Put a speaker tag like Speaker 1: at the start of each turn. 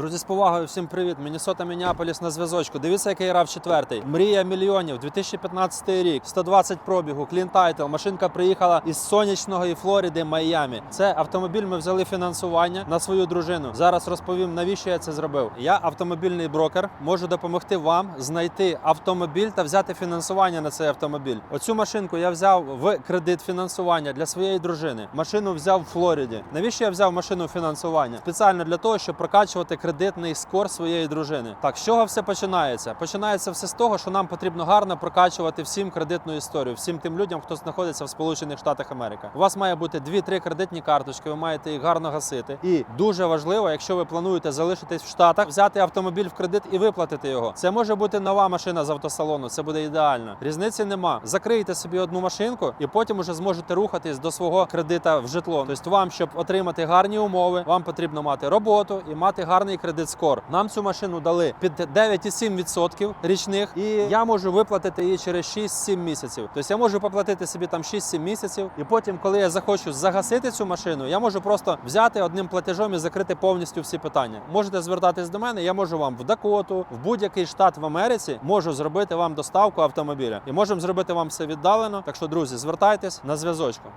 Speaker 1: Друзі, з повагою, всім привіт. Міннесота Мініаполіс на зв'язочку. Дивіться, який рав четвертий. Мрія мільйонів, 2015 рік, 120 пробігу, клін тайтл. Машинка приїхала із сонячної Флориди, Майамі. Це автомобіль. Ми взяли фінансування на свою дружину. Зараз розповім, навіщо я це зробив. Я автомобільний брокер, можу допомогти вам знайти автомобіль та взяти фінансування на цей автомобіль. Оцю машинку я взяв в кредит фінансування для своєї дружини. Машину взяв в Флориді. Навіщо я взяв машину фінансування? Спеціально для того, щоб прокачувати кредитний скор своєї дружини. Так, з чого все починається? Починається все з того, що нам потрібно гарно прокачувати всім кредитну історію, всім тим людям, хто знаходиться в Сполучених Штатах Америки. У вас має бути 2-3 кредитні карточки, ви маєте їх гарно гасити. І дуже важливо, якщо ви плануєте залишитись в Штатах, взяти автомобіль в кредит і виплатити його. Це може бути нова машина з автосалону, це буде ідеально. Різниці нема. Закрийте собі одну машинку і потім уже зможете рухатись до свого кредита в житло. Тобто, вам, щоб отримати гарні умови, вам потрібно мати роботу і мати гарний кредит скор. Нам цю машину дали під 9,7% річних, і я можу виплатити її через 6-7 місяців. Тобто я можу поплатити собі там 6-7 місяців, і потім, коли я захочу загасити цю машину, я можу просто взяти одним платежом і закрити повністю всі питання. Можете звертатись до мене, я можу вам в Дакоту, в будь-який штат в Америці можу зробити вам доставку автомобіля і можемо зробити вам все віддалено. Так що, друзі, звертайтесь на зв'язочку.